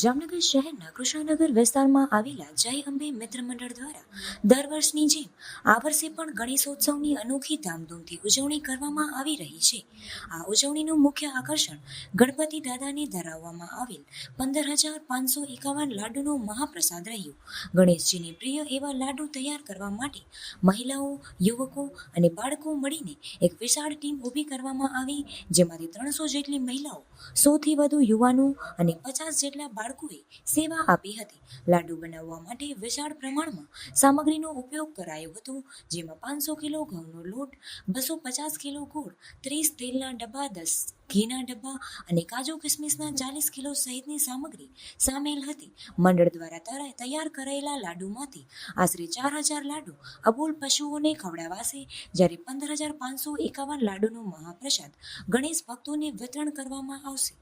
જામનગર શહેરના કૃષ્ણનગર વિસ્તારમાં આવેલા જય અંબે મિત્ર મંડળ દ્વારા દર વર્ષની જેમ આ વર્ષે પણ ગણેશોત્સવની અનોખી ધામધૂમથી ઉજવણી કરવામાં આવી રહી છે. આ ઉજવણીનું મુખ્ય આકર્ષણ ગણપતિ દાદાને ધરાવવામાં આવેલ પંદર હજાર પાંચસો એકાવન લાડુનો મહાપ્રસાદ રહ્યો. ગણેશજીને પ્રિય એવા લાડુ તૈયાર કરવા માટે મહિલાઓ, યુવકો અને બાળકો મળીને એક વિશાળ ટીમ ઊભી કરવામાં આવી, જેમાંથી ત્રણસો જેટલી મહિલાઓ, સોથી વધુ યુવાનો અને પચાસ જેટલા બાળકોએ સેવા આપી હતી. લાડુ બનાવવા માટે વિશાળ પ્રમાણમાં સામગ્રીનો ઉપયોગ કરાયો હતો, જેમાં પાંચસો કિલો ઘઉંનો લોટ, બસો પચાસ કિલો ગોળ, ત્રીસ તેલના ડબ્બા, દસ ઘીના ડબ્બા અને કાજુ કિસમિસના ચાલીસ કિલો સહિતની સામગ્રી સામેલ હતી. મંડળ દ્વારા તૈયાર કરાયેલા લાડુમાંથી આશરે ચાર હજાર લાડુ અબોલ પશુઓને ખવડાવાશે. જ્યારે પંદર હજાર પાંચસો એકાવન લાડુનો મહાપ્રસાદ ગણેશ ભક્તોને વિતરણ કરવામાં આવશે.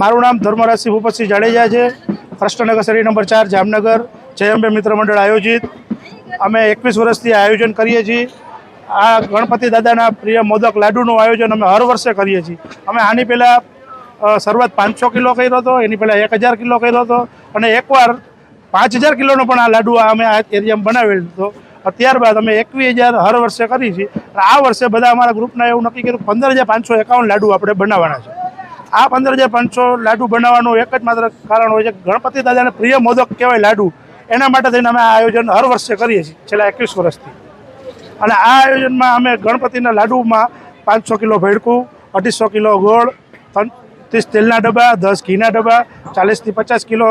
મારું નામ ધર્મરાજસિંહ ભૂપતસિંહ જાડેજા છે. કૃષ્ણનગર શેરી નંબર ચાર, જામનગર. જયંબે મિત્ર મંડળ આયોજિત. અમે એકવીસ વર્ષથી આયોજન કરીએ છીએ. આ ગણપતિ દાદાના પ્રિય મોદક લાડુનું આયોજન અમે હર વર્ષે કરીએ છીએ. અમે આની પહેલાં શરૂઆત પાંચસો કિલો કર્યો હતો, એની પહેલાં એક હજાર કિલો કર્યો હતો અને એકવાર પાંચ હજાર કિલોનો પણ આ લાડુ અમે આ એરિયામાં બનાવેલ હતો. ત્યારબાદ અમે એકવીસ હજાર હર વર્ષે કરી છીએ. આ વર્ષે બધા અમારા ગ્રુપના એવું નક્કી કર્યું પંદર હજાર પાંચસો એકાવન લાડુ આપણે બનાવવાના છે. આ પંદર હજાર પાંચસો લાડુ બનાવવાનું એક જ માત્ર કારણ હોય છે ગણપતિ દાદાને પ્રિય મોદક કહેવાય લાડુ. એના માટે થઈને અમે આ આયોજન હર વર્ષે કરીએ છીએ, છેલ્લા એકવીસ વર્ષથી. અને આ આયોજનમાં અમે ગણપતિના લાડુમાં પાંચસો કિલો ભેડકું અઢીસો કિલો ગોળ ત્રીસ તેલના ડબ્બા, દસ ઘીના ડબ્બા, ચાલીસથી પચાસ કિલો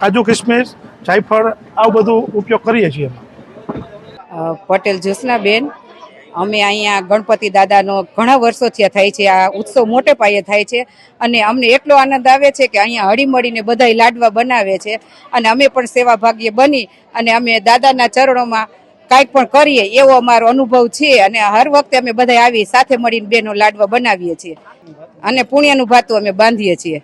કાજુ કિસમિસ, જાયફળ, આવું બધું ઉપયોગ કરીએ છીએ પટેલ જ્યોત્સનાબેન અમે અહીંયા ગણપતિ દાદાનો ઘણા વર્ષોથી થાય છે, આ ઉત્સવ મોટે પાયે થાય છે અને અમને એટલો આનંદ આવે છે કે અહીંયા હળીમળીને બધાય લાડવા બનાવે છે અને અમે પણ સેવાભાગ્ય બની અને અમે દાદાના ચરણોમાં કાંઈક પણ કરીએ એવો અમારો અનુભવ છે અને હર વખતે અમે બધા આવી સાથે મળીને બેનો લાડવા બનાવીએ છીએ. અને પુણ્યનું ભાતું અમે બાંધીએ છીએ.